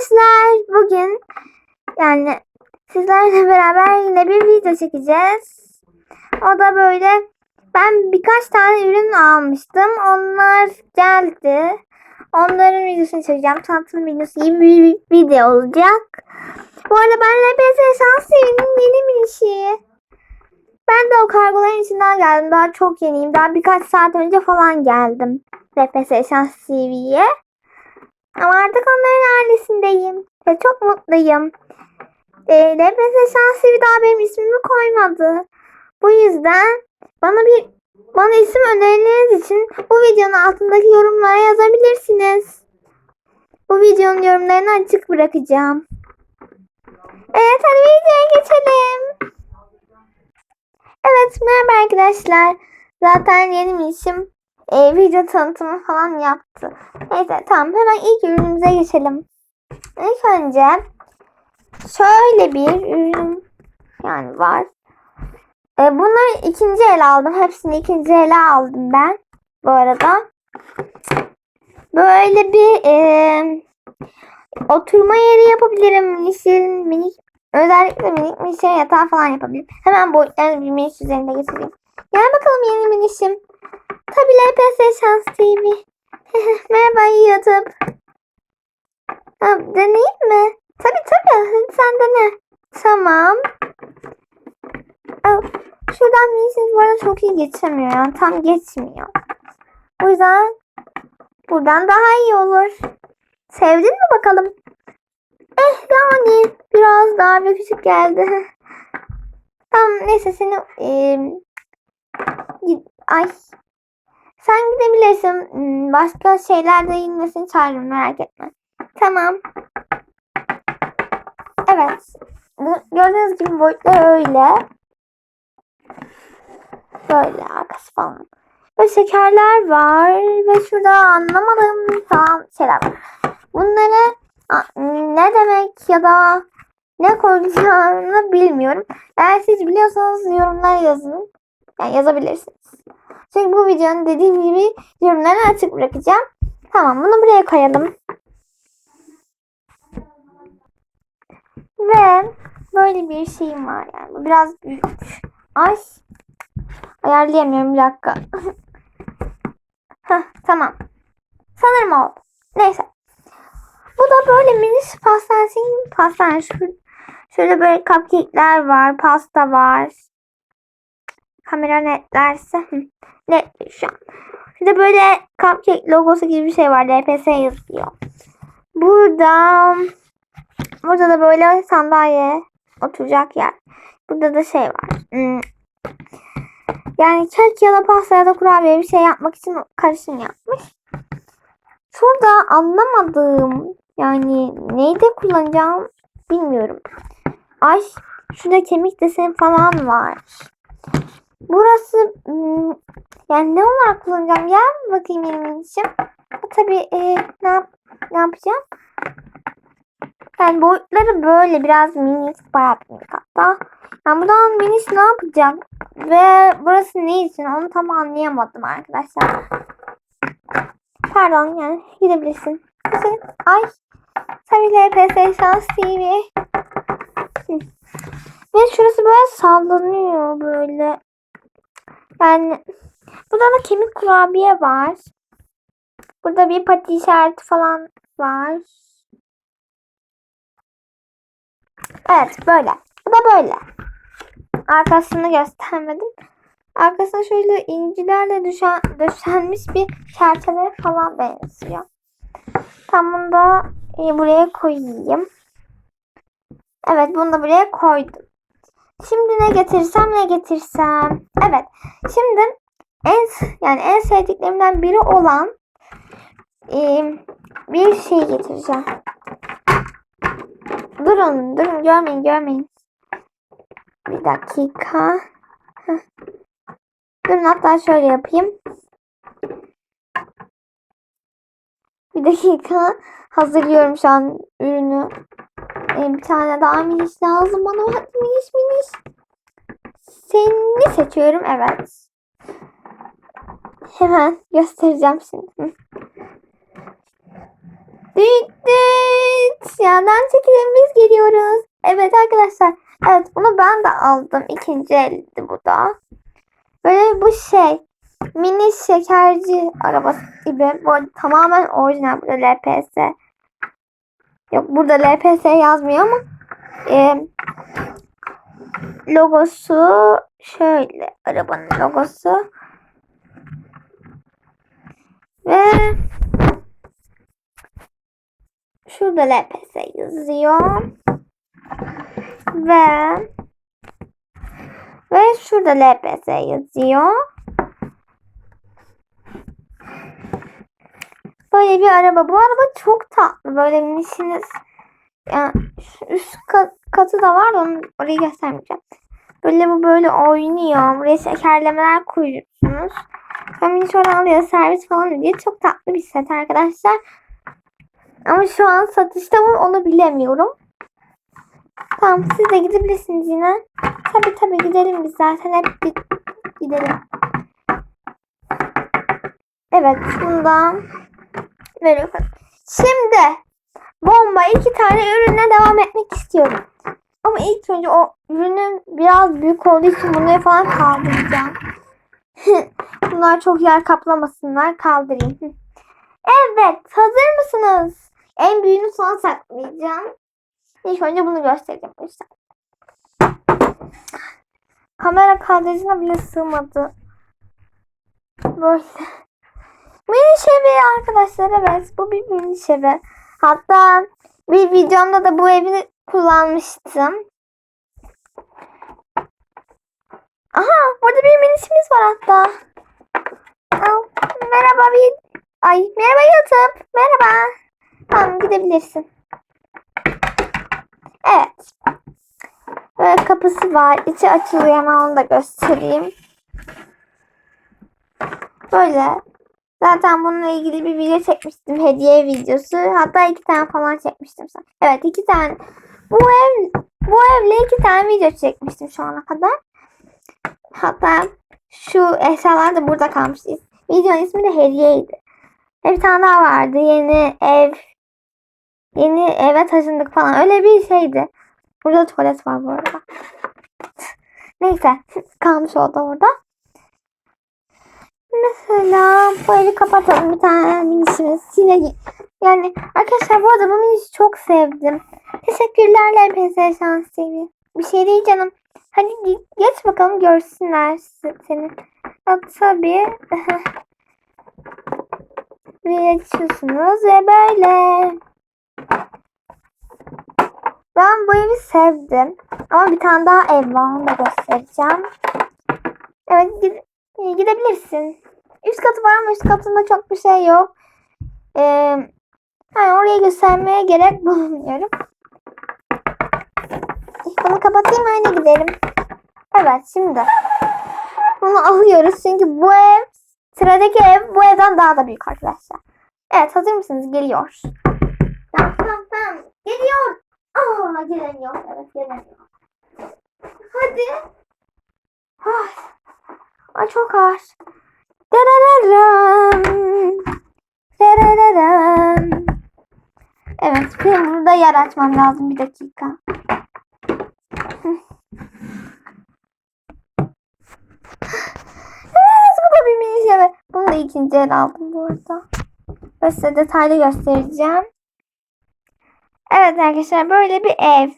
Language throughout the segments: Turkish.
arkadaşlar bugün yani sizlerle beraber yine bir video çekeceğiz. O da böyle ben birkaç tane ürün almıştım. Onlar geldi. Onların videosunu çekeceğim. Tanıtım videosu gibi bir video olacak. Bu arada ben LPS Şans TV'nin yeni bir işi. Ben de o kargoların içinden geldim. Daha çok yeniyim. Daha birkaç saat önce falan geldim. LPS Şans TV'ye. Ama artık onların ailesindeyim. Ve çok mutluyum. E, LPS Şans TV daha benim ismimi koymadı. Bu yüzden bana bir bana isim önerileriniz için bu videonun altındaki yorumlara yazabilirsiniz. Bu videonun yorumlarını açık bırakacağım. Evet hadi videoya geçelim. Evet merhaba arkadaşlar. Zaten yeni bir işim e, video tanıtımı falan yaptı. Neyse tamam hemen ilk ürünümüze geçelim. İlk önce şöyle bir ürün yani var. E, bunları ikinci el aldım. Hepsini ikinci ele aldım ben. Bu arada. Böyle bir e, oturma yeri yapabilirim. Minişlerin minik özellikle minik minişlerin yatağı falan yapabilirim. Hemen boyutlarını bir miniş üzerinde getireyim. Gel bakalım yeni minişim. Tabii LPS Şans TV. Merhaba YouTube. Ha, deneyeyim mi? Tabii. Hadi sen dene. Tamam. Aa, şuradan minisiniz bu arada çok iyi geçemiyor. Yani tam geçmiyor. O yüzden buradan daha iyi olur. Sevdin mi bakalım? Eh yani biraz daha bir küçük geldi. Tamam neyse seni e, ay sen gidebilirsin. Hmm, Başka şeyler de inmesini çağırırım merak etme. Tamam. Evet. Gördüğünüz gibi boyutlar öyle. Böyle arkası falan. Ve şekerler var. Ve şurada anlamadığım falan şeyler var. Bunları ne demek ya da ne koyacağını bilmiyorum. Eğer siz biliyorsanız yorumlara yazın. Yani yazabilirsiniz. Çünkü bu videonun dediğim gibi yorumlarını açık bırakacağım. Tamam bunu buraya koyalım. Ve böyle bir şeyim var yani. Bu biraz büyük. Ay. Ayarlayamıyorum bir dakika. Heh, tamam. Sanırım oldu. Neyse. Bu da böyle mini pastanesi gibi pastane. Şur- Şurada böyle cupcake'ler var. Pasta var. Kamera netlerse. Net şu an. Bir de böyle cupcake logosu gibi bir şey var. LPS yazıyor. Burada burada da böyle sandalye oturacak yer. Burada da şey var. Yani kek ya da pasta ya da kurabiye bir şey yapmak için karışım yapmış. Şurada anlamadığım yani neyde kullanacağım bilmiyorum. Ay şurada kemik deseni falan var. Burası hmm, yani ne olarak kullanacağım? Gel bakayım benim için. Tabii e, ne, yap, ne yapacağım? Yani boyutları böyle biraz minik bayağı minik hatta. Yani buradan miniş ne yapacak? Ve burası ne için onu tam anlayamadım arkadaşlar. Pardon yani gidebilirsin. Ay. Tabii LPS Şans TV. Ve şurası böyle sallanıyor böyle. Yani burada da kemik kurabiye var. Burada bir pati işareti falan var. Evet böyle. Bu da böyle. Arkasını göstermedim. Arkasına şöyle incilerle düşen, döşenmiş bir çerçeve falan benziyor. Tam bunu da e, buraya koyayım. Evet bunu da buraya koydum. Şimdi ne getirsem ne getirsem. Evet. Şimdi en yani en sevdiklerimden biri olan e, bir şey getireceğim. Durun, durun görmeyin, görmeyin. Bir dakika. Durun hatta şöyle yapayım. Bir dakika. Hazırlıyorum şu an ürünü. Ee, bir tane daha miniş lazım bana. Hadi miniş miniş. Seni seçiyorum. Evet. Hemen göstereceğim şimdi. Düt düt. Eşyadan çekelim geliyoruz. Evet arkadaşlar. Evet bunu ben de aldım. İkinci eldi bu da. Böyle bu şey. Mini şekerci arabası gibi. Bu tamamen orijinal. Burada LPS. Yok burada LPS yazmıyor ama e, logosu şöyle arabanın logosu ve şurada LPS yazıyor ve ve şurada LPS yazıyor. Böyle bir araba. Bu araba çok tatlı. Böyle minişiniz yani üst kat- katı da var da onu orayı göstermeyeceğim. Böyle bu böyle oynuyor. Buraya şekerlemeler koyuyorsunuz. Miniş oradan alıyor servis falan diye. Çok tatlı bir set arkadaşlar. Ama şu an satışta mı onu bilemiyorum. Tamam siz de gidebilirsiniz yine. Tabii tabii gidelim biz zaten hep gi- gidelim. Evet bundan veriyorum. Şimdi bomba iki tane ürüne devam etmek istiyorum. Ama ilk önce o ürünün biraz büyük olduğu için bunları falan kaldıracağım. Bunlar çok yer kaplamasınlar. Kaldırayım. Evet. Hazır mısınız? En büyüğünü sona saklayacağım. İlk önce bunu göstereceğim. İşte. Kamera kadrajına bile sığmadı. Böyle. Mini şevi arkadaşlar evet. Bu bir mini şevi. Hatta bir videomda da bu evi kullanmıştım. Aha burada bir minişimiz var hatta. Merhaba bir... Ay merhaba YouTube. Merhaba. Tamam gidebilirsin. Evet. Böyle kapısı var. İçi açılıyor hemen onu da göstereyim. Böyle. Zaten bununla ilgili bir video çekmiştim. Hediye videosu. Hatta iki tane falan çekmiştim. Evet iki tane. Bu ev bu evle iki tane video çekmiştim şu ana kadar. Hatta şu eşyalar da burada kalmış. Videonun ismi de hediyeydi. Ve bir tane daha vardı. Yeni ev yeni eve taşındık falan. Öyle bir şeydi. Burada tuvalet var bu arada. Neyse. Kalmış oldu orada. Mesela böyle kapatalım bir tane minişimiz. Yine yani arkadaşlar bu arada bu minişi çok sevdim. Teşekkürler LPS Şans TV. Bir şey değil canım. Hadi ge- geç bakalım görsünler se- seni. Ya, tabii. Buraya geçiyorsunuz ve böyle. Ben bu evi sevdim. Ama bir tane daha ev var onu da göstereceğim. Evet e, gidebilirsin. Üst katı var ama üst katında çok bir şey yok. Ee, yani oraya göstermeye gerek bulmuyorum. Bunu kapatayım öyle gidelim. Evet şimdi. Bunu alıyoruz çünkü bu ev sıradaki ev bu evden daha da büyük arkadaşlar. Evet hazır mısınız? Geliyor. Tamam tamam tamam. Geliyor. Aa gelemiyor. Evet gelemiyor. Hadi. Ay, Ay çok ağır. Evet benim burada yer açmam lazım bir dakika. Evet bu da bir mini şeve. Bunu da ikinci el aldım bu arada. Ve size detaylı göstereceğim. Evet arkadaşlar böyle bir ev.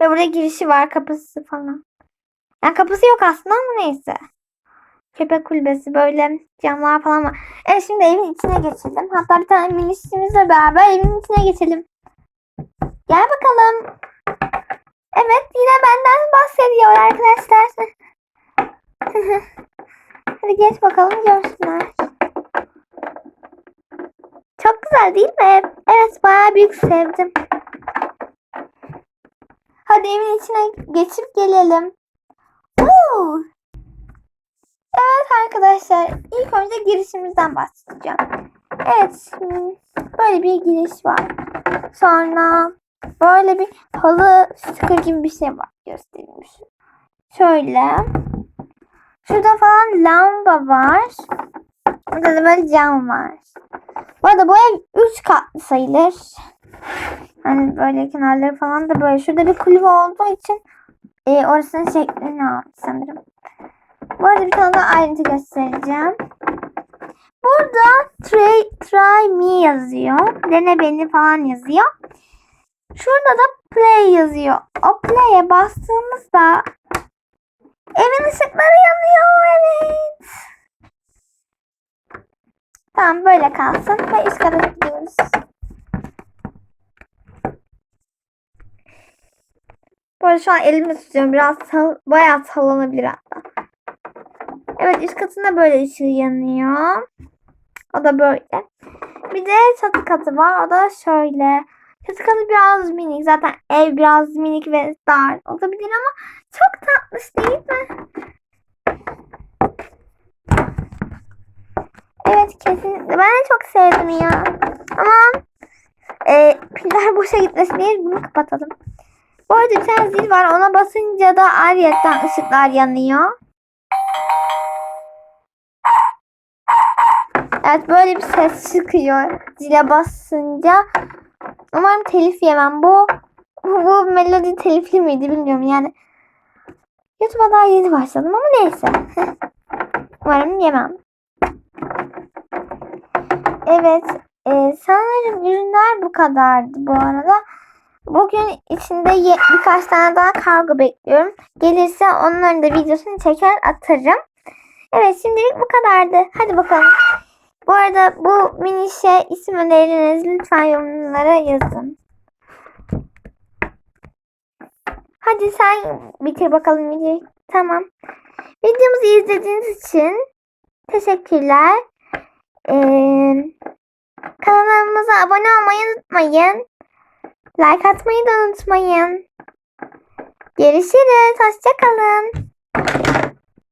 Ve burada girişi var kapısı falan. Yani kapısı yok aslında ama neyse. Köpek kulübesi böyle camlar falan var. Evet şimdi evin içine geçelim. Hatta bir tane minişimizle beraber evin içine geçelim. Gel bakalım. Evet yine benden bahsediyor arkadaşlar. Hadi geç bakalım görsünler. Çok güzel değil mi ev? Evet bayağı büyük sevdim. Hadi evin içine geçip gelelim. Oo. Evet arkadaşlar ilk önce girişimizden başlayacağım. Evet böyle bir giriş var. Sonra böyle bir halı sticker gibi bir şey var gösterilmiş. Şöyle. Şurada falan lamba var. Burada da böyle cam var. Bu arada bu ev 3 katlı sayılır. Hani böyle kenarları falan da böyle. Şurada bir kulübe olduğu için e, orasının şeklini almış sanırım. Bu arada bir tane daha ayrıntı göstereceğim. Burada try, try me yazıyor. Dene beni falan yazıyor. Şurada da play yazıyor. O play'e bastığımızda evin ışıkları yanıyor. Evet. Tamam böyle kalsın ve üst kata gidiyoruz. Bu arada şu an elimi tutuyorum. Biraz sal bayağı sallanabilir hatta. Evet üst katında böyle ışığı yanıyor. O da böyle. Bir de çatı katı var. O da şöyle. Çatı katı biraz minik. Zaten ev biraz minik ve dar olabilir ama çok tatlış değil mi? Evet kesinlikle. Ben de çok sevdim ya. Ama e, piller boşa gitmesin diye bunu kapatalım. Bu arada bir tane zil var. Ona basınca da ayrıyetten ışıklar yanıyor. Evet böyle bir ses çıkıyor. Zile basınca. Umarım telif yemem. Bu bu melodi telifli miydi bilmiyorum yani. YouTube'a daha yeni başladım ama neyse. Umarım yemem. Evet. E, sanırım ürünler bu kadardı bu arada. Bugün içinde ye- birkaç tane daha kargo bekliyorum. Gelirse onların da videosunu çeker atarım. Evet şimdilik bu kadardı. Hadi bakalım. Bu arada bu mini şey isim önerilerinizi lütfen yorumlara yazın. Hadi sen bitir bakalım videoyu. Tamam. Videomuzu izlediğiniz için teşekkürler. Ee, kanalımıza abone olmayı unutmayın. Like atmayı da unutmayın. Görüşürüz. Hoşçakalın.